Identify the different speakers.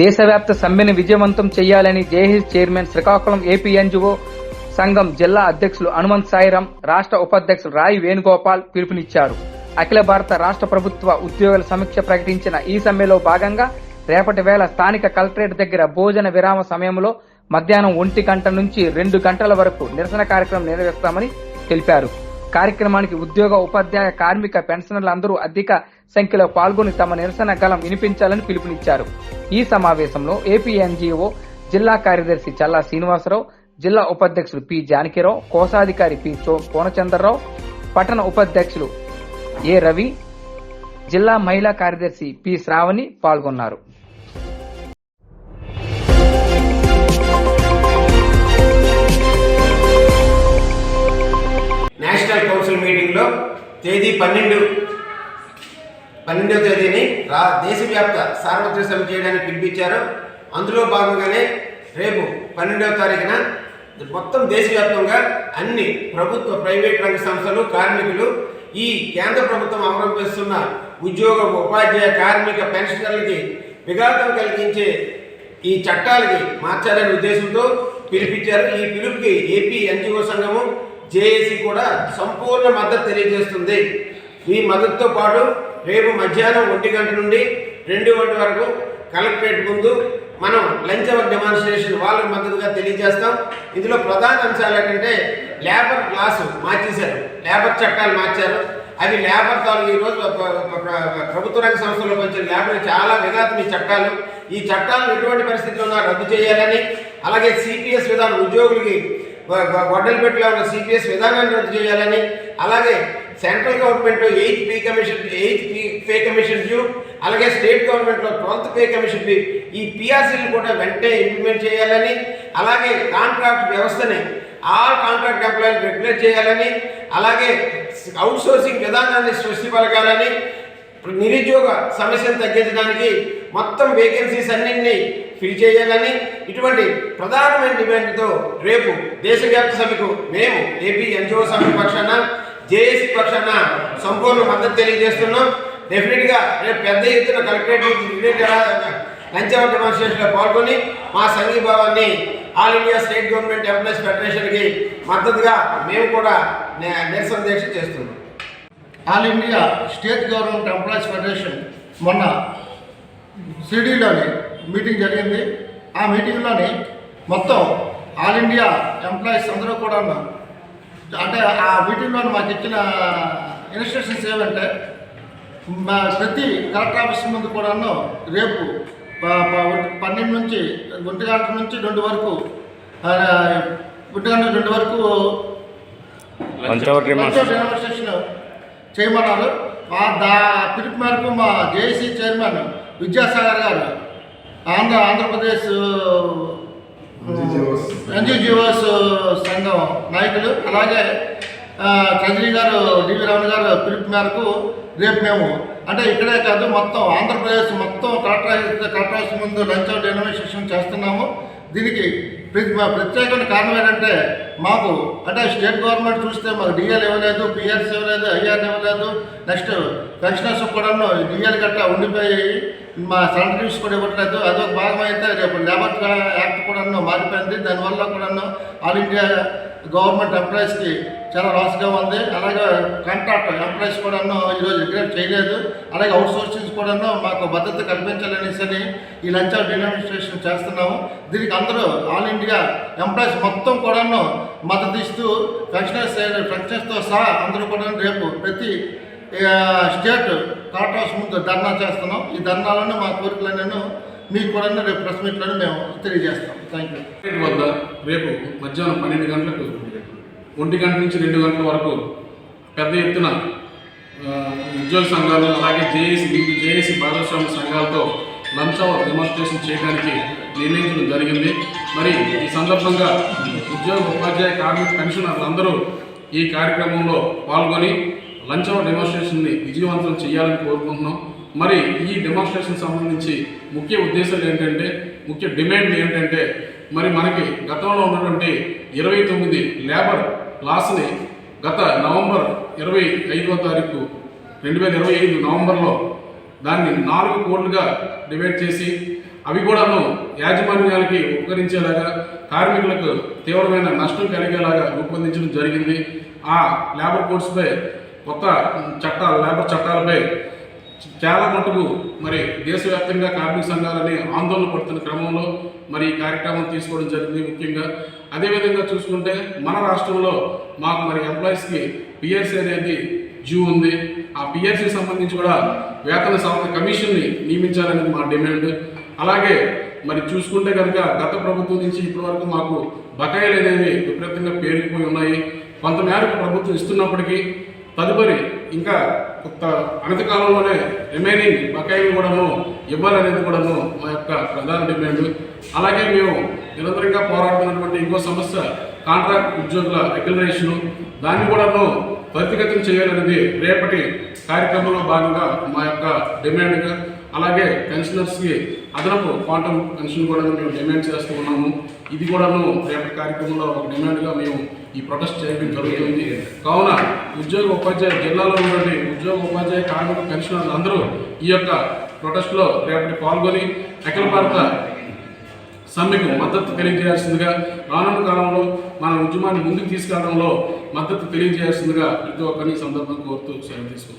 Speaker 1: దేశవ్యాప్త సమ్మెను విజయవంతం చేయాలని JH chairman Srikakulam AP NGO సంఘం జిల్లా అధ్యక్షులు హనుమంత్ సాయిరాం రాష్ట్ర ఉపాధ్యక్షులు రాయి వేణుగోపాల్ పిలుపునిచ్చారు. అఖిల భారత రాష్ట్ర ప్రభుత్వ ఉద్యోగుల సమీక్ష ప్రకటించిన ఈ సమ్మెలో భాగంగా రేపటి వేళ స్థానిక కలెక్టరేట్ దగ్గర భోజన విరామ సమయంలో మధ్యాహ్నం ఒంటి గంట నుంచి రెండు గంటల వరకు నిరసన కార్యక్రమం నిర్వహిస్తామని తెలిపారు. కార్యక్రమానికి ఉద్యోగ ఉపాధ్యాయ కార్మిక పెన్షనర్లు అందరూ అధిక సంఖ్యలో పాల్గొని తమ నిరసన గలం వినిపించాలని పిలుపునిచ్చారు. ఈ సమావేశంలో ఏపీఎన్జీఓ జిల్లా కార్యదర్శి చల్లా శ్రీనివాసరావు జిల్లా ఉపాధ్యక్షులు పి జానకిరావు కోశాధికారి పి చో పట్టణ ఉపాధ్యక్షులు ఏ రవి జిల్లా మహిళా కార్యదర్శి పి శ్రావణి పాల్గొన్నారు.
Speaker 2: నేషనల్ కౌన్సిల్ మీటింగ్లో తేదీ పన్నెండు పన్నెండవ తేదీని రా దేశవ్యాప్త సార్వత్రిక సభ చేయడానికి పిలిపించారు. అందులో భాగంగానే రేపు పన్నెండవ తారీఖున మొత్తం దేశవ్యాప్తంగా అన్ని ప్రభుత్వ ప్రైవేట్ రంగ సంస్థలు కార్మికులు ఈ కేంద్ర ప్రభుత్వం అమలు చేస్తున్న ఉద్యోగ ఉపాధ్యాయ కార్మిక పెన్షనర్లకి విఘాతం కలిగించే ఈ చట్టాలకి మార్చాలనే ఉద్దేశంతో పిలిపించారు. ఈ పిలుపుకి ఏపీ ఎన్జిఓ సంఘము జేఏసీ కూడా సంపూర్ణ మద్దతు తెలియజేస్తుంది. ఈ మద్దతుతో పాటు రేపు మధ్యాహ్నం ఒంటి గంట నుండి రెండు గంట వరకు కలెక్టరేట్ ముందు మనం లంచ్ అవర్ డెమాన్స్ట్రేషన్ వాళ్ళకి మద్దతుగా తెలియజేస్తాం. ఇందులో ప్రధాన అంశాలు ఏంటంటే లేబర్ క్లాసు మార్చేశారు. లేబర్ చట్టాలు మార్చారు. అవి లేబర్ తాలూ ఈరోజు ప్రభుత్వ రంగ సంస్థలో వచ్చిన లేబర్ చాలా విఘాతం ఈ చట్టాలు. ఈ చట్టాలను ఎటువంటి పరిస్థితుల్లో ఉన్నా రద్దు చేయాలని అలాగే సిపిఎస్ విధానం ఉద్యోగులకి వడ్డలపెట్టులో ఉన్న సిపిఎస్ విధానాన్ని రద్దు చేయాలని అలాగే central government eighth pay commission eighth pay commission due అలాగే స్టేట్ గవర్నమెంట్లో ట్వెల్త్ పే కమిషన్ డ్యూ. ఈ పిఆర్సీలు కూడా వెంటనే ఇంప్లిమెంట్ చేయాలని అలాగే కాంట్రాక్ట్ వ్యవస్థని ఆల్ కాంట్రాక్ట్ ఎంప్లాయీలు రెగ్యులేట్ చేయాలని అలాగే అవుట్సోర్సింగ్ విధానాన్ని సృష్టి పలకాలని నిరుద్యోగ సమస్యను తగ్గించడానికి మొత్తం వేకెన్సీస్ అన్నింటినీ ఫిల్ చేయాలని ఇటువంటి ప్రధానమైన డిమాండ్తో రేపు దేశవ్యాప్త సభకు మేము ఏపీ ఎన్జిఓ సభ పక్షాన జేఏసీ పక్షాన సంపూర్ణ మద్దతు తెలియజేస్తున్నాం. డెఫినెట్గా రేపు పెద్ద ఎత్తున కలెక్టరేట్ లంచ్ డెమాన్స్ట్రేషన్లో పాల్గొని మా సంఘీభావాన్ని all India state government employees ఫెడరేషన్కి మద్దతుగా మేము కూడా నిరసన దీక్ష చేస్తున్నాం.
Speaker 3: All India state government employees federation మొన్న సిడీలోని మీటింగ్ జరిగింది. ఆ మీటింగ్లోని మొత్తం ఆల్ ఇండియా ఎంప్లాయీస్ అందరూ కూడా అంటే ఆ మీటింగ్లో మాకు ఇచ్చిన ఇన్స్ట్రక్షన్స్ ఏమంటే మా ప్రతి కలెక్టర్ ఆఫీస్ ముందు కూడాను రేపు పన్నెండు నుంచి ఒంటి గంట నుంచి రెండు వరకు ఒంటి గంట రెండు వరకు డెమాన్స్ట్రేషన్ చేయమన్నారు. ఆ దా పిలుపు మేరకు మా జేఏసీ చైర్మన్ విద్యాసాగర్ గారు ఆంధ్ర ఆంధ్రప్రదేశ్ ఎన్జిఓస్ సంఘం నాయకులు. అలాగే ఆ, చంద్రి గారు డివి రమణ గారు పిలుపు మేరకు రేపు మేము అంటే ఇక్కడే కాదు మొత్తం ఆంధ్రప్రదేశ్ మొత్తం కలెక్టర్ కలెక్టర్ ఆఫీస్ ముందు లంచ్ డెమాన్స్ట్రేషన్ చేస్తున్నాము. దీనికి మా ప్రత్యేకమైన కారణం ఏంటంటే మాకు అంటే స్టేట్ గవర్నమెంట్ చూస్తే మాకు డిఎల్ ఇవ్వలేదు పిఆర్స్ ఇవ్వలేదు ఐఆర్ ఇవ్వలేదు. నెక్స్ట్ పెన్షనర్స్ కూడా డిఎల్ గట్టా ఉండిపోయి మా సర్టిఫికేట్స్ కూడా ఇవ్వట్లేదు. అదొక భాగం అయితే రేపు లేబర్ యాక్ట్ కూడా మారిపోయింది. దానివల్ల కూడా ఆల్ ఇండియా గవర్నమెంట్ ఎంప్లాయీస్కి చాలా లాస్గా ఉంది. అలాగే కాంట్రాక్ట్ ఎంప్లాయీస్ కూడా ఈరోజు రిగ్రెట్ చేయలేదు. అలాగే అవుట్ సోర్సింగ్స్ కూడా మాకు భద్రత కల్పించాలనేసి ఈ లంచ్ డినామినేషన్ చేస్తున్నాము. దీనికి అందరూ ఆల్ ఇండియా ఎంప్లాయీస్ మొత్తం కూడాను మద్దతు ఇస్తూ ఫంక్షనర్స్ ఫంక్షనర్స్తో సహా అందరూ కూడా రేపు ప్రతి స్టేట్ కలెక్టర్ హౌస్ ముందు ధర్నా చేస్తున్నాం. ఈ ధర్నాలను మా కోరికలను మీకు కూడా రేపు ప్రెస్ మీట్లను మేము తెలియజేస్తాం. థ్యాంక్ యూ
Speaker 4: వద్ద రేపు మధ్యాహ్నం పన్నెండు గంటలకు ఒంటి గంట నుంచి రెండు గంటల వరకు పెద్ద ఎత్తున ఉద్యోగ సంఘాలు అలాగే జేఏసీ జేఏసీ భాగస్వామ్య సంఘాలతో లంచ్ అవర్ డెమాన్స్ట్రేషన్ చేయడానికి నిర్ణయించడం జరిగింది. మరి ఈ సందర్భంగా ఉద్యోగ ఉపాధ్యాయ కార్మిక పెన్షనర్లు అందరూ ఈ కార్యక్రమంలో పాల్గొని లంచ్ అవర్ డెమాన్స్ట్రేషన్ని విజయవంతం చేయాలని కోరుకుంటున్నాం. మరి ఈ డెమాన్స్ట్రేషన్ సంబంధించి ముఖ్య ఉద్దేశాలు ఏంటంటే ముఖ్య డిమాండ్ ఏంటంటే మరి మనకి గతంలో ఉన్నటువంటి ఇరవై తొమ్మిది లేబర్ లాస్ని గత నవంబర్ ఇరవై ఐదవ తారీఖు రెండు వేల ఇరవై ఐదు నవంబర్లో దాన్ని నాలుగు కోట్లుగా డివైడ్ చేసి అవి కూడాను యాజమాన్యాలకి ఉపకరించేలాగా కార్మికులకు తీవ్రమైన నష్టం కలిగేలాగా రూపొందించడం జరిగింది. ఆ లేబర్ కోడ్స్పై కొత్త చట్టాలు లేబర్ చట్టాలపై చాలా మటుకు మరి దేశవ్యాప్తంగా కార్మిక సంఘాలని ఆందోళన పడుతున్న క్రమంలో మరి ఈ కార్యక్రమం తీసుకోవడం జరిగింది ముఖ్యంగా. అదేవిధంగా చూసుకుంటే మన రాష్ట్రంలో మాకు మరి ఎంప్లాయీస్కి పిఎస్సీ అనేది జ్యూ ఉంది. ఆ పిఎస్సీ సంబంధించి కూడా వేతన సవరణ కమిషన్ని నియమించాలనేది మా డిమాండ్. అలాగే మరి చూసుకుంటే కనుక గత ప్రభుత్వం నుంచి ఇప్పటివరకు మాకు బకాయిలు అనేవి విపరీతంగా పేరుకుపోయి ఉన్నాయి. కొంతమేరకు ప్రభుత్వం ఇస్తున్నప్పటికీ తదుపరి ఇంకా కొత్త అనతి కాలంలోనే రిమైనింగ్ బకాయిలు కూడాను ఇవ్వాలనేది కూడాను మా యొక్క ప్రధాన డిమాండ్ అలాగే మేము నిరంతరంగా పోరాడుతున్నటువంటి ఇంకో సమస్య కాంట్రాక్ట్ ఉద్యోగుల రెగ్యులరేషను దాన్ని కూడాను త్వరితగతిన చేయాలనేది రేపటి కార్యక్రమంలో భాగంగా మా యొక్క డిమాండ్గా అలాగే పెన్షనర్స్కి అదనపు క్వాంటమ్ పెన్షన్ కూడా మేము డిమాండ్ చేస్తూ ఉన్నాము. ఇది కూడాను రేపటి కార్యక్రమంలో ఒక డిమాండ్గా మేము ఈ ప్రొటెస్ట్ చేయడం జరుగుతుంది. కావున ఉద్యోగ ఉపాధ్యాయ జిల్లాలో ఉన్నటువంటి ఉద్యోగ ఉపాధ్యాయ కార్మిక పెన్షనర్లు అందరూ ఈ యొక్క ప్రొటెస్ట్లో రేపటి పాల్గొని అఖిల భారత సమ్మెకు మద్దతు తెలియజేయాల్సిందిగా రానున్న కాలంలో మన ఉద్యమాన్ని ముందుకు తీసుకెళ్ళడంలో మద్దతు తెలియజేయాల్సిందిగా ప్రతి ఒక్కరిని సందర్భం సందర్భంగా కోరుతూ సెలవు తీసుకుంటాం